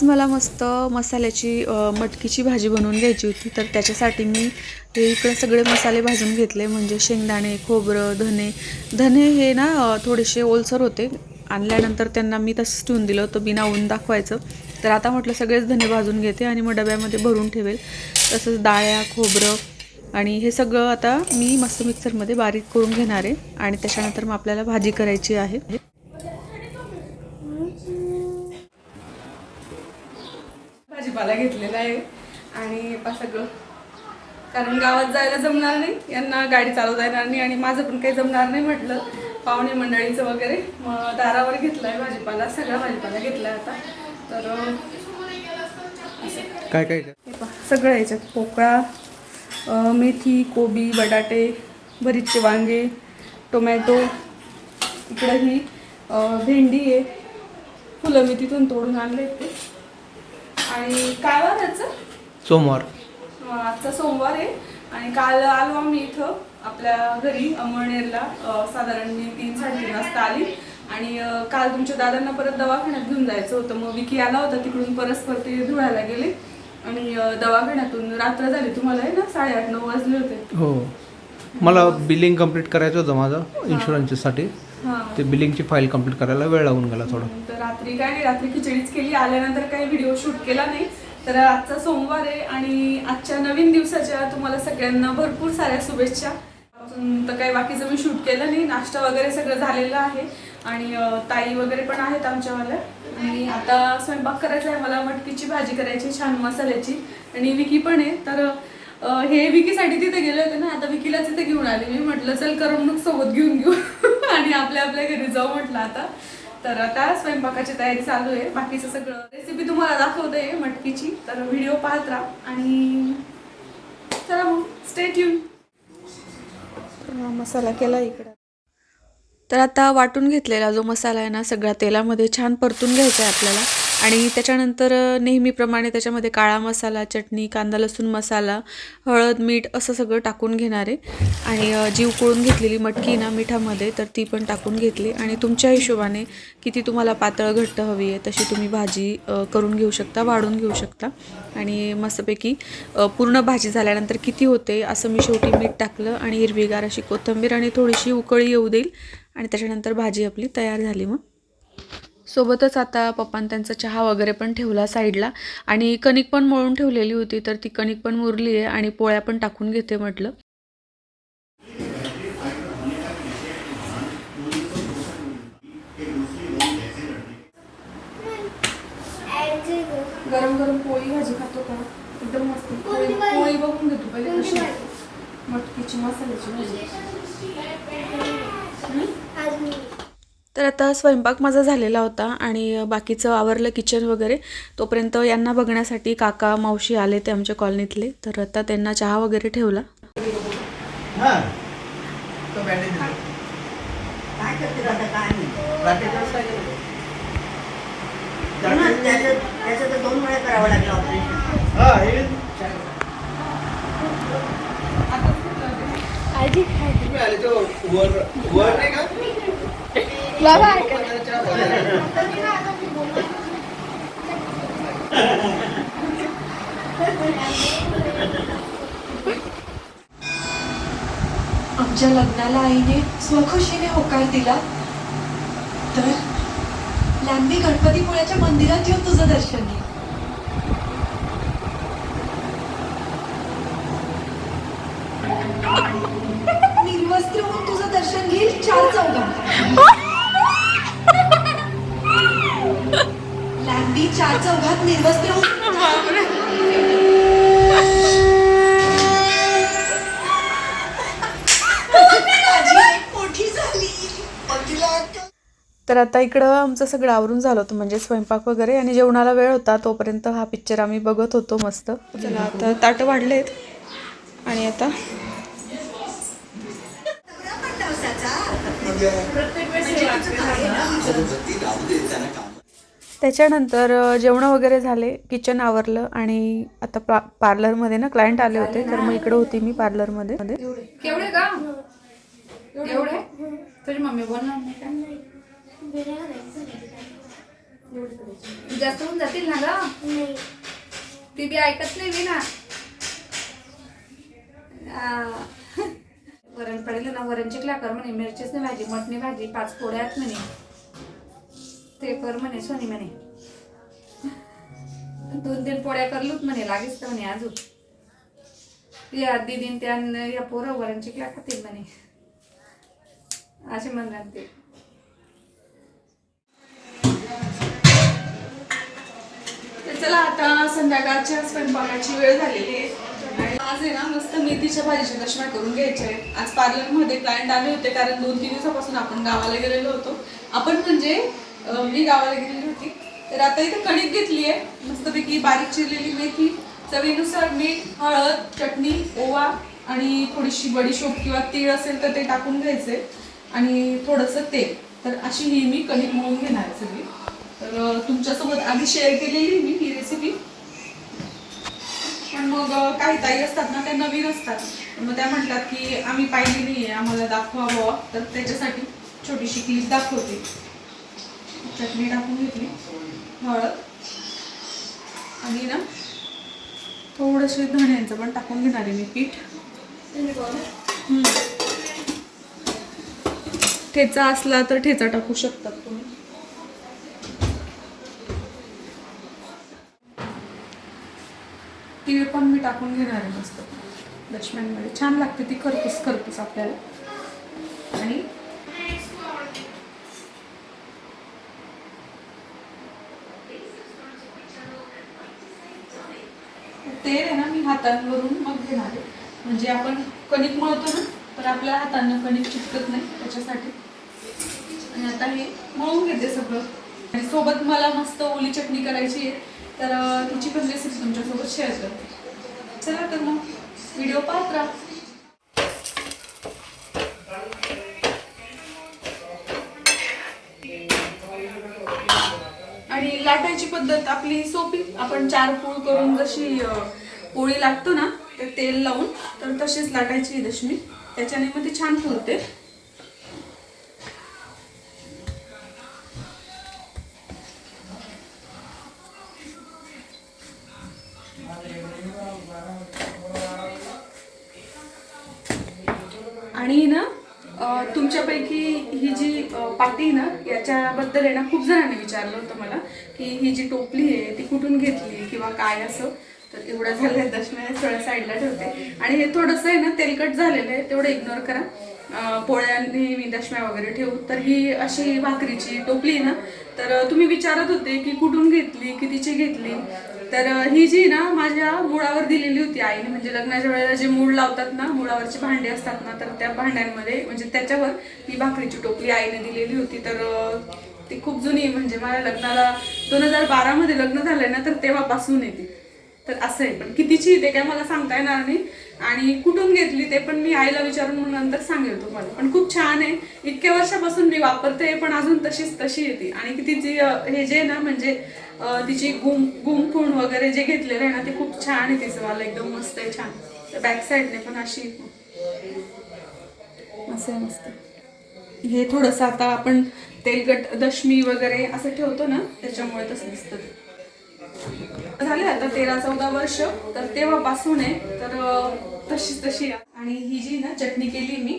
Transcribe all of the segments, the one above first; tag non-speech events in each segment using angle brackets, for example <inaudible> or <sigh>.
आज मला मस्त मसाल्याची मटकीची भाजी बनवून घ्यायची होती. तर त्याच्यासाठी मी हे इकडे सगळे मसाले भाजून घेतले म्हणजे शेंगदाणे खोबरं धने. धने हे ना थोडेसे ओलसर होते. आणल्यानंतर त्यांना मी तसंच ठेवून दिलं होतं बिना ऊन दाखवायचं. तर आता म्हटलं सगळेच धने भाजून घेते आणि मग डब्यामध्ये भरून ठेवेल. तसंच डाळ्या खोबरं आणि हे सगळं आता मी मस्त मिक्सरमध्ये बारीक करून घेणार आहे. आणि त्याच्यानंतर मग आपल्याला भाजी करायची आहे. भाजीपाला घेतलेला आहे. आणि पा सगळं. कारण गावात जायला जमणार नाही. यांना गाडी चालवता येणार नाही आणि माझं पण काही जमणार नाही म्हटलं. पाहुणे मंडळीचं वगैरे. मग दारावर घेतलं आहे भाजीपाला सगळा भाजीपाला घेतला आता. तर काय काय? सगळं याच्यात. पोकळा मेथी कोबी बटाटे भरीतचे वांगे टोमॅटो. इकडं ही भेंडी आहे. फुलं मी तिथून तोडून आणले ते. आणि काय वार याचं सोमवार. आजचा सोमवार आहे. आणि काल आलो आम्ही इथं आपल्या घरी अमळनेरला. साधारण मी तीन साडेतीन वाजता आली. आणि काल तुमच्या दादांना परत दवाखान्यात घेऊन जायचं होतं. मग विकी आला होता तिकडून परस्पर ते धुळ्याला गेले. आणि दवाखान्यातून रात्र झाली. तुम्हाला आहे ना साडेआठ नऊ वाजले होते. हो. मला बिलिंग कंप्लीट करायचं होतं माझं इन्शुरन्ससाठी हां. ते बिलिंगची फाईल कंप्लीट करायला वेळ लागून गेला थोडा. तर रात्री काय नाही रात्री खिचडीच केली. आल्यानंतर काही व्हिडिओ शूट केला नाही. तर आजचा सोमवार आहे आणि आजच्या नवीन दिवसाच्या तुम्हाला सगळ्यांना भरपूर साऱ्या शुभेच्छा. अजून तर काही बाकीचं मी शूट केलं नाही. नाश्ता वगैरे सगळं झालेलं आहे. आणि ताई वगैरे पण आहेत आमच्यावाल्या. आणि आता स्वयंपाक करायचा आहे. मला मटकीची भाजी करायची छान मसाल्याची. आणि विकी पण आहे. तर हे विकीसाठी तिथे गेले होते ना. आता विकीला तिथे घेऊन आले. मी म्हटलं चल करमणूक सोबत घेऊन घेऊ. <laughs> आणि आपल्या आपल्या घरी जाऊ म्हटलं आता. तर आता स्वयंपाकाची तयारी चालू आहे. बाकीचं सगळं रेसिपी तुम्हाला दाखवते मटकीची. तर व्हिडिओ पाहत राहा आणि चला मग स्टेट येऊन मसाला केला इकडं. तर आता वाटून घेतलेला जो मसाला आहे ना सगळा तेलामध्ये छान परतून घ्यायचा आहे आपल्याला. आणि त्याच्यानंतर नेहमीप्रमाणे त्याच्यामध्ये काळा मसाला चटणी कांदा लसूण मसाला हळद मीठ असं सगळं टाकून घेणार आहे. आणि जी उकळून घेतलेली मटकी ना मिठामध्ये तर ती पण टाकून घेतली. आणि तुमच्या हिशोबाने किती तुम्हाला पातळ घट्ट हवी आहे तशी तुम्ही भाजी करून घेऊ शकता वाढून घेऊ शकता. आणि मस्तपैकी पूर्ण भाजी झाल्यानंतर किती होते असं मी शेवटी मीठ टाकलं आणि हिरवीगार अशी कोथिंबीर आणि थोडीशी उकळी येऊ देईल. आणि त्याच्यानंतर भाजी आपली तयार झाली मग. सोबतच आता पप्पान त्यांचा चहा वगैरे पण ठेवला साईडला. आणि कणिक पण मळून ठेवलेली होती तर ती कणिक पण मुरली आहे आणि पोळ्या पण टाकून घेते म्हटलं. गरम गरम पोळी भाजी खातो का? एकदम मस्त. पोळी पोळी बघून घेतो पहिले कशी. मटकीची मसाल्याची भाजी. तर आता स्वयंपाक माझा झालेला होता आणि बाकीचं आवरलं किचन वगैरे. तोपर्यंत यांना बघण्यासाठी काका मावशी आले ते आमच्या कॉलनीतले. तर आता त्यांना चहा वगैरे ठेवला. काय आमच्या लग्नाला आईने स्वखुशीने होकार दिला. तर लांबी गणपतीपुळ्याच्या मंदिरात येऊन तुझं दर्शन घे. तर आता इकडं आमचं सगळं आवरून झालं होतं म्हणजे स्वयंपाक वगैरे आणि जेवणाला वेळ होता तोपर्यंत हा पिक्चर आम्ही बघत होतो मस्त. चला आता ताटं वाढलेत. आणि आता? त्याच्यानंतर जेवणं वगैरे झाले किचन आवरलं आणि आता पा पार्लरमध्ये ना क्लायंट आले होते तर मग इकडं होती मी पार्लरमध्ये तुझी मम्मी बोलणार नाही का जास्त होऊन जातील ना ग ती बी ऐकत नाही मी ना वरण पडेल ना वरण चिकला कर म्हणे मिरचीच नाही भाजी मटणी भाजी पाच पोळ्यात म्हणे ते कर म्हणे सोनी म्हणे दोन तीन पोळ्या करलूत म्हणे लागेच तर म्हणे अजून या दीदीन त्या या पोरं वरण चिकला खातील म्हणे असे म्हणतात ते. चला आता संध्याकाळच्या स्वयंपाकाची वेळ झालेली आहे. आज आहे ना मस्त मेथीच्या भाजीची दशम्या करून घ्यायचे आहे. आज पार्लरमध्ये क्लायंट आले होते कारण दोन तीन दिवसापासून आपण गावाला गेलेलो होतो. आपण म्हणजे मी गावाला गेलेली होती. तर आता इथे कणिक घेतली आहे. मस्तपैकी बारीक चिरलेली मेथी चवीनुसार मीठ हळद चटणी ओवा आणि थोडीशी बडीशोप किंवा तीळ असेल तर ते टाकून घ्यायचे. आणि थोडंसं तेल तर अशी ही मी कणिक मळून घेणार आहे सगळी. तर तुमच्यासोबत आधी शेअर केलेली मी ही रेसिपी पण मग काही ताई असतात ना त्या नवीन असतात. मग त्या म्हणतात की आम्ही पाहिली नाही आहे आम्हाला दाखवावं तर त्याच्यासाठी छोटीशी क्लिप दाखवते. चटणी टाकून घेतली. हळद. आणि ना थोडंसे धण्यांचं पण टाकून घेणार आहे मी पीठ. ठेचा असला तर ठेचा टाकू शकतात तुम्ही. तिळ पण मी टाकून घेणार आहे मस्त. दशम्यांमध्ये छान लागते ती खरपूस खरपूस आपल्याला. आणि तेल आहे ना मी हातांवरून मग घेणार आहे. म्हणजे आपण कणिक मळतो ना तर आपल्या हातांना कणिक चिटकत नाही त्याच्यासाठी. आणि आता हे मळून घेते सगळं. आणि सोबत मला मस्त ओली चटणी करायची आहे तर तिची पण रेसिपी तुमच्यासोबत शेअर करते. चला तर मग व्हिडिओ पाहत राहा. आणि लाटायची पद्धत आपली सोपी. आपण चार पोळ करून जशी पोळी लागतो ना तर तेल लावून तर तशीच लाटायची दशमी. त्याच्याने मग ते छान फुलते. आणि ना तुमच्यापैकी ही जी पाटी ना याच्याबद्दल आहे ना खूप जणांनी विचारलं होतं मला की ही जी टोपली आहे ती कुठून घेतली किंवा काय असं. तर एवढ्या झाल्या दशम्या थोड्या साईडला ठेवते. आणि हे थोडंसं आहे ना तेलकट झालेलं आहे तेवढं इग्नोर करा. पोळ्यांनी मी दशम्या वगैरे ठेवू. तर ही अशी भाकरीची टोपली आहे ना तर तुम्ही विचारत होते की कुठून घेतली कितीची घेतली? तर ही जी ना माझ्या मुळावर दिलेली होती आईने म्हणजे लग्नाच्या वेळेला जे मूळ लावतात ना मुळावरचे भांडे असतात ना तर त्या भांड्यांमध्ये म्हणजे त्याच्यावर ही भाकरीची टोपली आईने दिलेली होती. तर ती खूप जुनी आहे म्हणजे माझ्या लग्नाला दोन हजार बारामध्ये लग्न झालंय ना तर तेव्हापासून येते ती. तर असं आहे. पण कितीची येते ते काय मला सांगता येणार नाही. आणि कुठून घेतली ते पण मी आईला विचारून मग नंतर सांगेल तुम्हाला. पण खूप छान आहे. इतक्या वर्षापासून मी वापरते पण अजून तशीच तशी येते. आणि की तिची हे जे ना म्हणजे तिची गुम गुमखूण वगैरे जे घेतलेलं आहे ना ते खूप छान आहे तिचं. मला एकदम मस्त आहे छान. तर बॅक साईडने पण अशी असं आहे मस्त. हे थोडंसं आता आपण तेलकट दशमी वगैरे असं ठेवतो ना त्याच्यामुळे तसं दिसतं. झाले आता तेरा चौदा वर्ष. तर तेव्हापासून आहे. तर तशी तशीच तशी आणि ही जी ना चटणी केली मी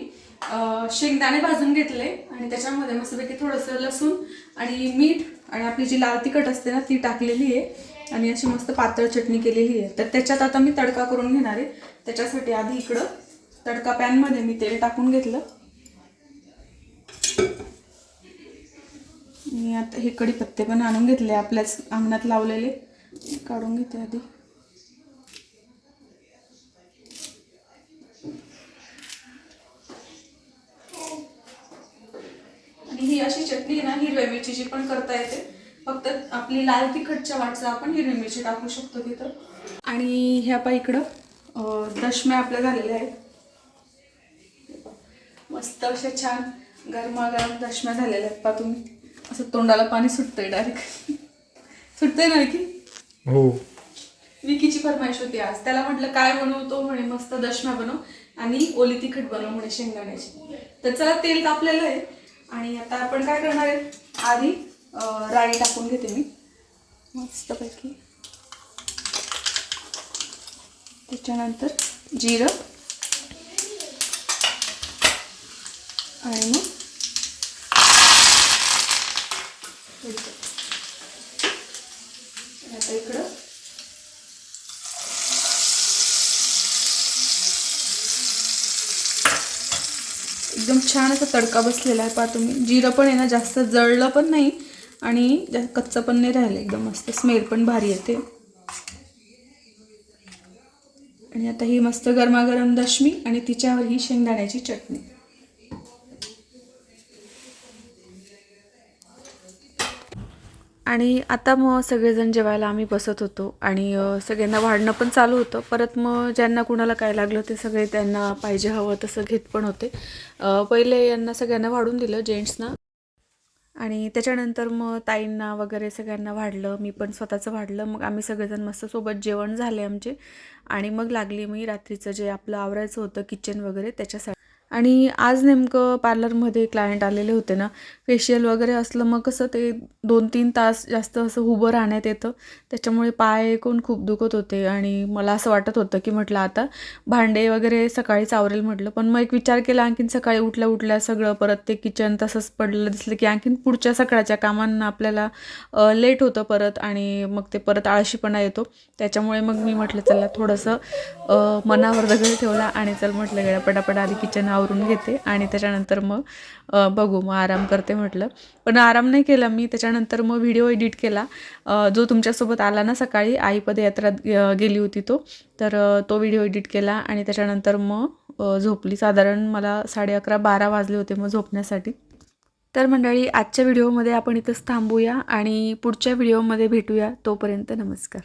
शेंगदाणे भाजून घेतले. आणि त्याच्यामध्ये मस्तपैकी थोडंसं लसूण आणि मीठ आणि आपली जी लाल तिखट असते ना ती टाकलेली आहे. आणि अशी मस्त पातळ चटणी केलेली आहे. तर त्याच्यात आता मी तडका करून घेणार आहे. त्याच्यासाठी आधी इकडं तडका पॅनमध्ये मी तेल टाकून घेतलं. मी आता हे कढीपत्ते पण आणून घेतले आपल्याच अंगणात लावलेले. काढून घेते आधी. आणि ही अशी चटणी आहे ना हिरव्या मिरचीची पण करता येते. फक्त आपली लाल तिखटच्या वाटचा आपण हिरवी मिरची टाकू शकतो तिथं. आणि ह्या पा इकडं दशम्या आपल्या झालेल्या आहेत. मस्त अशा छान गरमागरम दशम्या झालेल्या आहेत पा तुम्ही. असं तोंडाला पाणी सुटतंय डायरेक्ट सुटतंय ना की हो. विकीची फरमाईश होती आज. त्याला म्हटलं काय बनवतो? म्हणे मस्त दशम्या बनव आणि ओली तिखट बनव म्हणे शेंगदाण्याची. तर चला तेल तापलेलं आहे. आणि आता आपण काय करणार आहे? आधी राई टाकून घेते मी. मस्तपैकी. त्याच्यानंतर जिरं. आणि मग मिरच्या. आणि आता इकडं एकदम छान असा तडका बसलेला आहे पहा तुम्ही. जिरं पण आहे ना जास्त जळलं पण नाही आणि कच्चं पण नाही राहिलं एकदम मस्त. स्मेल पण भारी येते. आणि आता ही मस्त गरमागरम दशमी आणि तिच्यावर ही शेंगदाण्याची चटणी. आणि आता मग सगळेजण जेवायला आम्ही बसत होतो आणि सगळ्यांना वाढणं पण चालू होतं. परत मग ज्यांना कुणाला काय लागलं ते सगळे त्यांना पाहिजे हवं तसं घेत पण होते. पहिले यांना सगळ्यांना वाढून दिलं जेंट्सना. आणि त्याच्यानंतर मग ताईंना वगैरे सगळ्यांना वाढलं मी पण स्वतःचं वाढलं. मग आम्ही सगळेजण मस्त सोबत जेवण झाले आमचे. आणि मग लागली मी रात्रीचं जे आपलं आवरायचं होतं किचन वगैरे त्याच्यासाठी. आणि आज नेमकं पार्लरमध्ये क्लायंट आलेले होते ना फेशियल वगैरे असलं मग कसं ते दोन तीन तास जास्त असं उभं राहण्यात येतं. त्याच्यामुळे पाय ऐकून खूप दुखत होते आणि मला असं वाटत होतं की म्हटलं आता भांडे वगैरे सकाळीच आवरेल म्हटलं. पण मग एक विचार केला आणखीन सकाळी उठल्या उठल्या सगळं परत ते किचन तसंच पडलेलं दिसलं की आणखीन पुढच्या सकाळच्या कामांना आपल्याला लेट होतं परत आणि मग ते परत आळशीपणा येतो. त्याच्यामुळे मग मी म्हटलं चला थोडंसं मनावर दगड ठेवला आणि चल म्हटलं गेलं पटापट आधी किचन आवरून घेते आणि त्याच्यानंतर मग बघू मग आराम करते म्हटलं. पण आराम नाही केला मी त्याच्यानंतर मग व्हिडिओ एडिट केला. जो तुमच्यासोबत आला ना सकाळी आई पदयात्रात गेली होती तो तर तो व्हिडिओ एडिट केला आणि त्याच्यानंतर मग झोपली. साधारण मला साडे अकरा बारा वाजले होते मग झोपण्यासाठी. तर मंडळी आजच्या व्हिडिओमध्ये आपण इथंच थांबूया आणि पुढच्या व्हिडिओमध्ये भेटूया. तोपर्यंत नमस्कार.